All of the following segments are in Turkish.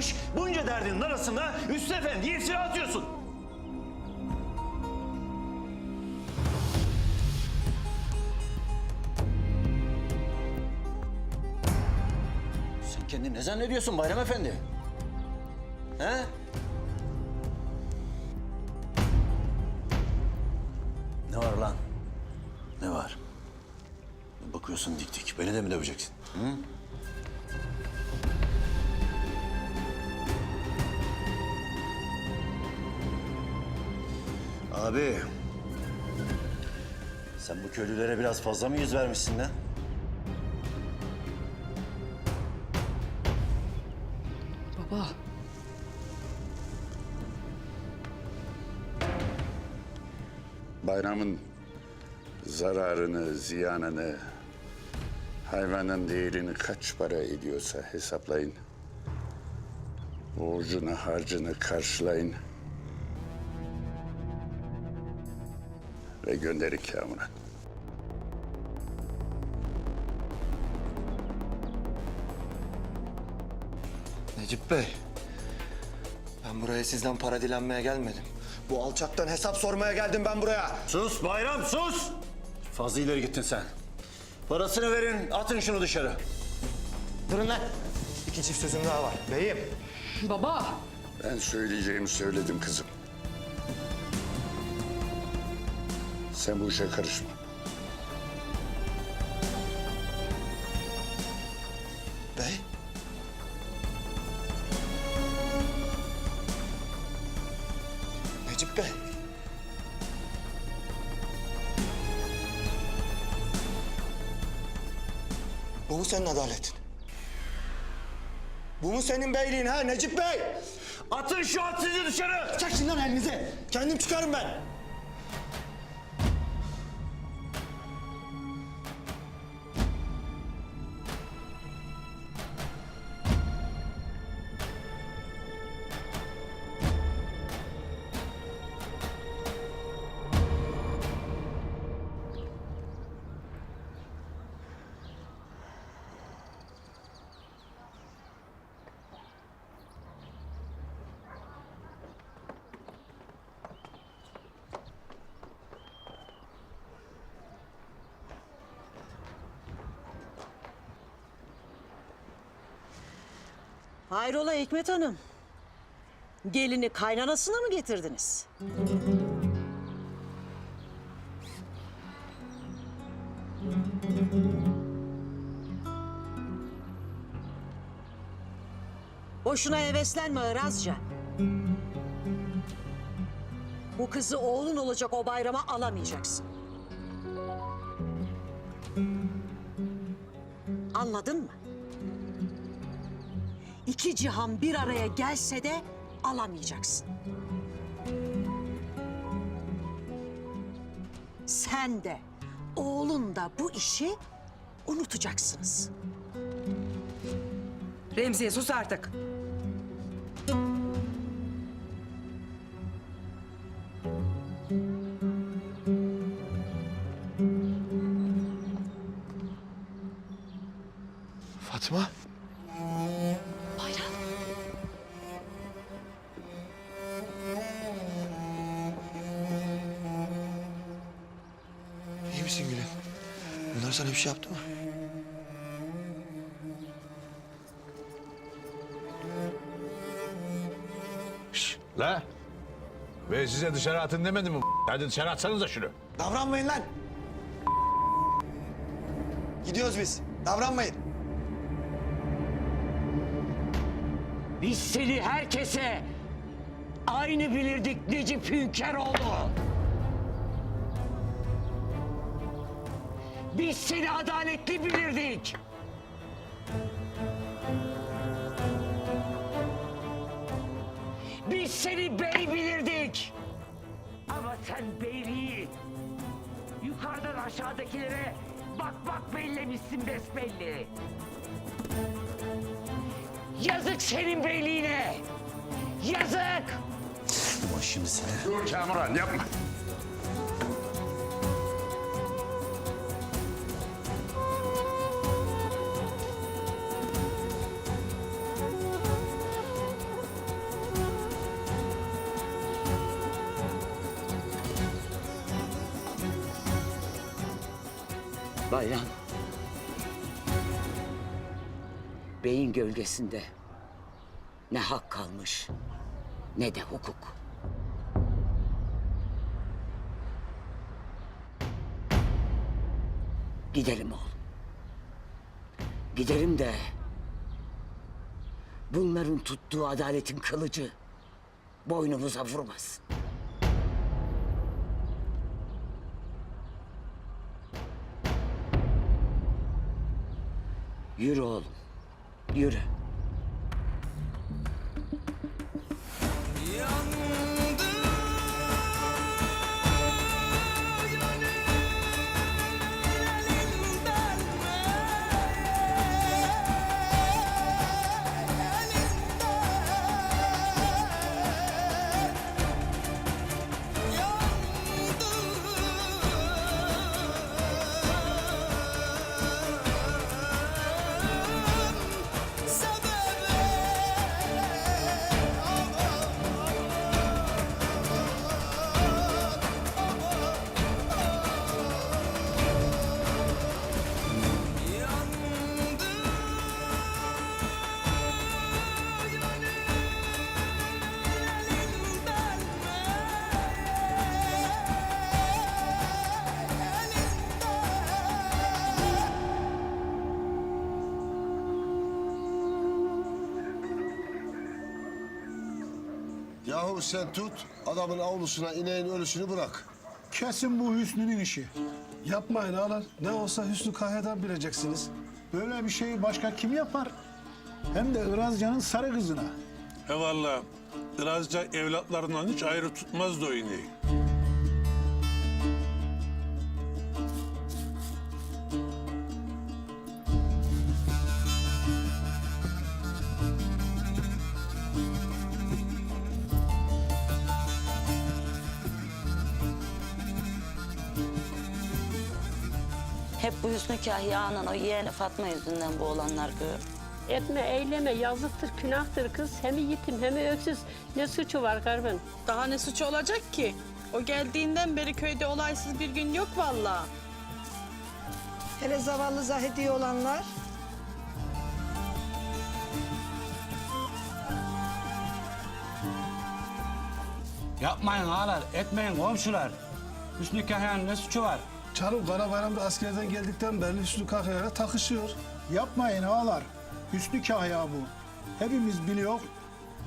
kalmış. Bunca derdinin arasında Üstü Efendi'ye iftira atıyorsun. Sen kendini ne zannediyorsun Bayram Efendi? He? Ne var lan? Ne var? Bakıyorsun dik dik. Beni de mi döveceksin? Hı? Abi. Sen bu köylülere biraz fazla mı yüz vermişsin lan? Baba. Bayramın zararını, ziyanını, hayvanın değerini kaç para ediyorsa hesaplayın. Borcunu, harcını karşılayın. Ve gönderin Kamuran. Necip Bey, ben buraya sizden para dilenmeye gelmedim. Bu alçaktan hesap sormaya geldim ben buraya. Sus Bayram sus! Fazla ileri gittin sen. Parasını verin, atın şunu dışarı. Durun lan. İki çift sözüm daha var. Beyim. Baba. Ben söyleyeceğimi söyledim kızım. Sen bu işe karışma. Bey. Necip Bey. Bu mu senin adaletin? Bu mu senin beyliğin ha Necip Bey? Atın şu hadsiz'i dışarı. Çekin lan elinize. Kendim çıkarım ben. Hayrola Hikmet Hanım? Gelini kaynanasına mı getirdiniz? Boşuna heveslenme Irazca. Bu kızı oğlun olacak o bayrama alamayacaksın. Anladın mı? İki cihan bir araya gelse de alamayacaksın. Sen de oğlun da bu işi unutacaksınız. Remziye sus artık. Fatma. Sana bir şey yaptı mı? La. Ve size dışarı atın demedim mi? Hadi dışarı atsanız da şunu. Davranmayın lan. Gidiyoruz biz. Davranmayın. Biz seni herkese aynı bilirdik Necip Hünkaroğlu. Biz seni adaletli bilirdik. Biz seni bey bilirdik. Ama sen beyliği yukarıdan aşağıdakilere bak bak bellemişsin besbelli. Yazık senin beyliğine. Yazık. Ulan şimdi seni. Dur Kamuran yapma. Bayram. Beyin gölgesinde ne hak kalmış ne de hukuk. Gidelim oğlum. Gidelim de bunların tuttuğu adaletin kılıcı boynumuza vurmasın. Yürü oğlum. Yürü. Yahu sen tut, adamın avlusuna ineğin ölüsünü bırak. Kesin bu Hüsnü'nün işi. Yapmayın ağalar. Ne olsa Hüsnü Kahya'dan bileceksiniz. Böyle bir şeyi başka kim yapar? Hem de Irazcan'ın sarı kızına. He valla. Irazca evlatlarından hiç ayrı tutmazdı o ineği. Hep bu Hüsnü Kahya'nın o yeğeni Fatma yüzünden bu olanlar gör. Etme, eyleme, yazıktır, günahtır kız. Hem yetim hem öksüz. Ne suçu var gariban? Daha ne suçu olacak ki? O geldiğinden beri köyde olaysız bir gün yok vallahi. Hele zavallı Zahidi olanlar. Yapmayın ağalar, etmeyin komşular. Hüsnü Kahya'nın ne suçu var? Canım Kara Bayram'da askerden geldikten beri Hüsnü Kahya'yla takışıyor. Yapmayın ağalar. Hüsnü Kahya bu. Hepimiz biliyor.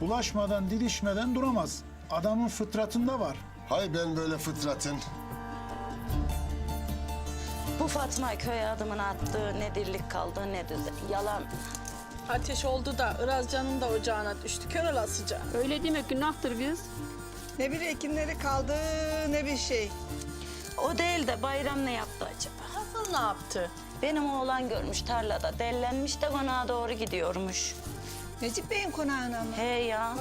Bulaşmadan, didişmeden duramaz. Adamın fıtratında var. Hay ben böyle fıtratın. Bu Fatma köye adımını attığı ne dirlik kaldı ne düzen. Yalan. Ateş oldu da Irazcan'ın da ocağına düştü. Kör olasıca. Öyle demek günahtır kız. Ne bir ekinleri kaldı ne bir şey. O değil de bayram ne yaptı acaba? Hasan ne yaptı? Benim oğlan görmüş tarlada dellenmiş de konağa doğru gidiyormuş. Necip Bey'in konağına mı? He ya.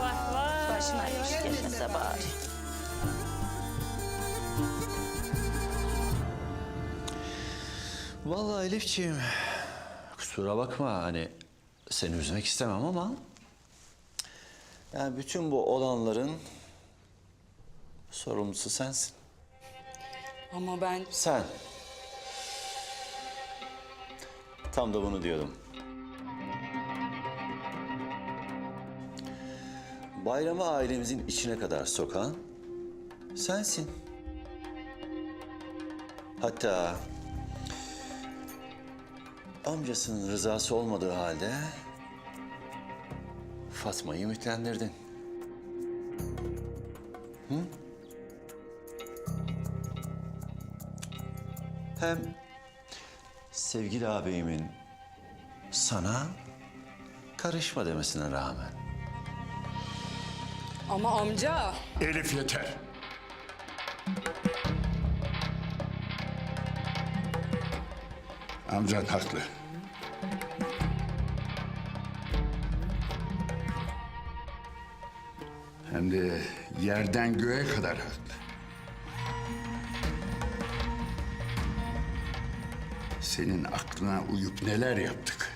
Vah vah. Başına iş gelmese bari. Vallahi Elifciğim, kusura bakma hani seni üzmek istemem ama... Yani bütün bu olanların sorumlusu sensin. Ama ben Sen. Tam da bunu diyordum. Bayramı ailemizin içine kadar sokan sensin. Hatta amcasının rızası olmadığı halde Fatma'yı ümitlendirdin. Hı? Hem sevgili ağabeyimin sana karışma demesine rağmen. Ama amca. Elif yeter. Amcan haklı. Hem de yerden göğe kadar haklı. Senin aklına uyup neler yaptık.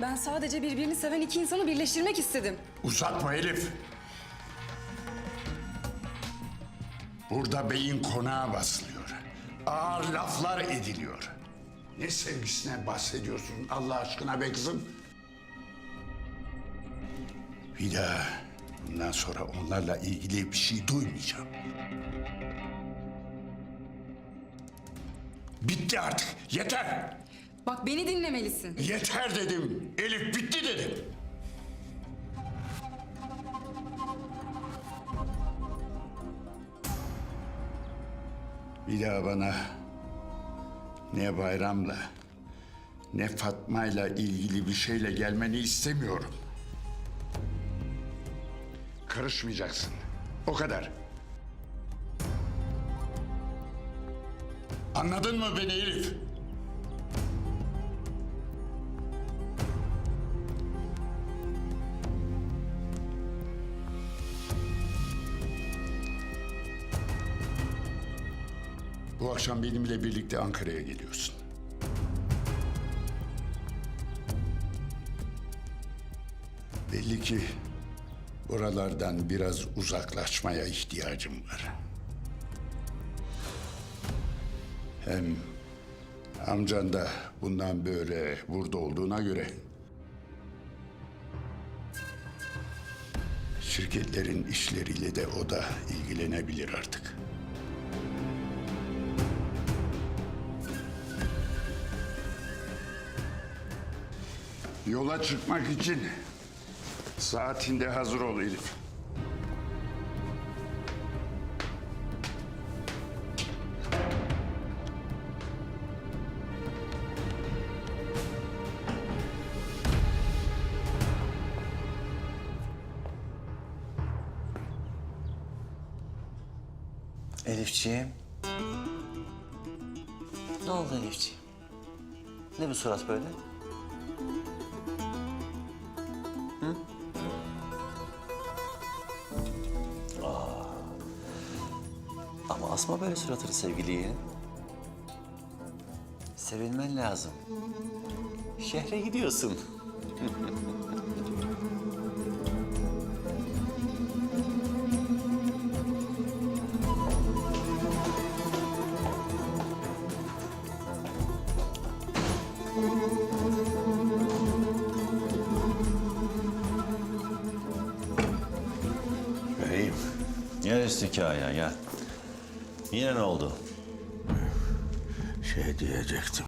Ben sadece birbirini seven iki insanı birleştirmek istedim. Uzatma Elif. Burada beyin konağı basılıyor. ağır laflar ediliyor. Ne sevgisinden bahsediyorsun Allah aşkına be kızım? Bir daha bundan sonra onlarla ilgili bir şey duymayacağım. Bitti artık. Yeter. Bak beni dinlemelisin. Yeter dedim. Elif bitti dedim. Bir daha bana ne bayramla ne Fatma'yla ilgili bir şeyle gelmeni istemiyorum. Karışmayacaksın. O kadar. Anladın mı beni Elif? Bu akşam benimle birlikte Ankara'ya geliyorsun. Belli ki buralardan biraz uzaklaşmaya ihtiyacım var. Hem amcan da bundan böyle burada olduğuna göre şirketlerin işleriyle de o da ilgilenebilir artık. Yola çıkmak için saatinde hazır ol Elif. Elifciğim. Ne oldu Elifciğim? Ne bu surat böyle? Hı? Aa. Ama asma böyle suratını sevgili yeğenim. Sevilmen lazım. Şehre gidiyorsun. Üstü hikaye gel. Yine ne oldu? Şey diyecektim.